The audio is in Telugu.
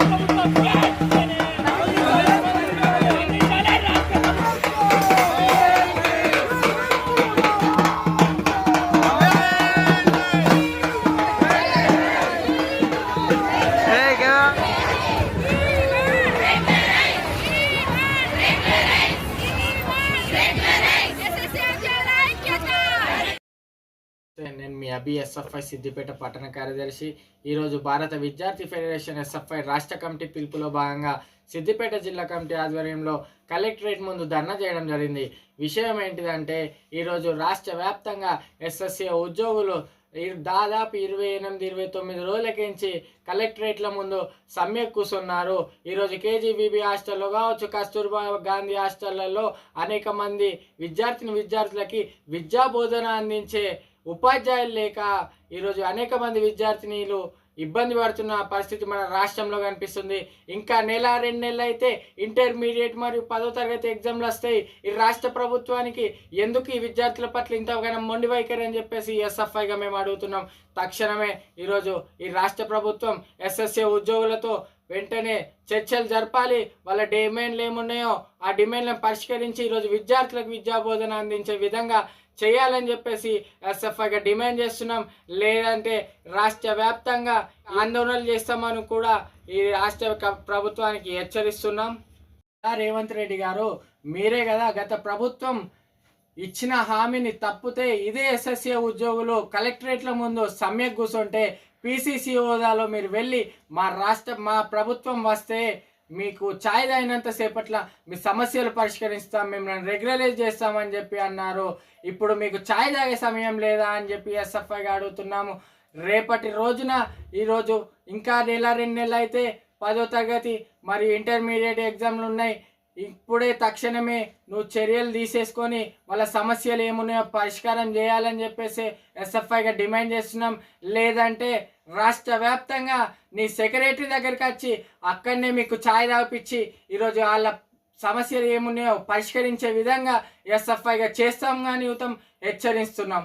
రాష్ట్ర ప్రభుత్వం మీ అభి ఎస్ఎఫ్ఐ సిద్దిపేట పట్టణ కార్యదర్శి. ఈరోజు భారత విద్యార్థి ఫెడరేషన్ ఎస్ఎఫ్ఐ రాష్ట్ర కమిటీ పిలుపులో భాగంగా సిద్దిపేట జిల్లా కమిటీ ఆధ్వర్యంలో కలెక్టరేట్ ముందు ధర్నా చేయడం జరిగింది. విషయం ఏంటిదంటే ఈరోజు రాష్ట్ర వ్యాప్తంగా ఎస్ఎస్సి ఉద్యోగులు ఈ- దాదాపు ఇరవై ఎనిమిది ఇరవై తొమ్మిది రోజులకించి కలెక్టరేట్ల ముందు సమ్మె కూర్చున్నారు. ఈరోజు కేజీబీబీ హాస్టల్లో కావచ్చు కస్తూర్బా గాంధీ హాస్టళ్ళలో అనేక మంది విద్యార్థిని విద్యార్థులకి విద్యా బోధన అందించే ఉపాధ్యాయులు లేక ఈరోజు అనేక మంది విద్యార్థినీలు ఇబ్బంది పడుతున్న పరిస్థితి మన రాష్ట్రంలో కనిపిస్తుంది. ఇంకా నెల రెండు నెలలు అయితే ఇంటర్మీడియట్ మరియు పదో తరగతి ఎగ్జామ్లు వస్తాయి. ఈ రాష్ట్ర ప్రభుత్వానికి ఎందుకు ఈ విద్యార్థుల పట్ల ఇంతగానో మొండి వైఖరి అని చెప్పేసి ఎస్ఎఫ్ఐగా మేము అడుగుతున్నాం. తక్షణమే ఈరోజు ఈ రాష్ట్ర ప్రభుత్వం ఎస్ఎస్ఏ ఉద్యోగులతో వెంటనే చర్చలు జరపాలి. వాళ్ళ డిమాండ్లు ఏమున్నాయో ఆ డిమాండ్లను పరిష్కరించి ఈరోజు విద్యార్థులకు విద్యా బోధన అందించే విధంగా చేయాలని చెప్పేసి ఎస్ఎఫ్ఐగా డిమాండ్ చేస్తున్నాం. లేదంటే రాష్ట్ర వ్యాప్తంగా ఆందోళనలు చేస్తామని కూడా ఈ రాష్ట్ర ప్రభుత్వానికి హెచ్చరిస్తున్నాం. రేవంత్ రెడ్డి గారు మీరే కదా గత ప్రభుత్వం ఇచ్చిన హామీని తప్పితే ఇదే ఎస్ఎస్ఏ ఉద్యోగులు కలెక్టరేట్ల ముందు సమ్మె కూర్చుంటే పిసిసి హోదాలో మీరు వెళ్ళి మా రాష్ట్ర మా ప్రభుత్వం వస్తే మీకు ఛాయ్ తాగినంత సేపట్ల మీ సమస్యలు పరిష్కరిస్తాం మిమ్మల్ని రెగ్యులరైజ్ చేస్తామని చెప్పి అన్నారు. ఇప్పుడు మీకు ఛాయ్ తాగే సమయం లేదా అని చెప్పి ఎస్ఎఫ్ఐగా అడుగుతున్నాము. రేపటి రోజున ఈరోజు ఇంకా నెల రెండు నెలలు అయితే పదో తరగతి మరియు ఇంటర్మీడియట్ ఎగ్జామ్లు ఉన్నాయి. ఇప్పుడే తక్షణమే నువ్వు చర్యలు తీసేసుకొని వాళ్ళ సమస్యలు ఏమున్నాయో పరిష్కారం చేయాలని చెప్పేసి ఎస్ఎఫ్ఐగా డిమాండ్ చేస్తున్నాం. లేదంటే రాష్ట్ర వ్యాప్తంగా నీ సెక్రటరీ దగ్గరికి వచ్చి అక్కడనే మీకు ఛాయ్ తాగిపించి ఈరోజు వాళ్ళ సమస్యలు ఏమున్నాయో పరిష్కరించే విధంగా ఎస్ఎఫ్ఐగా చేస్తాం కానీ యుతం హెచ్చరిస్తున్నాం.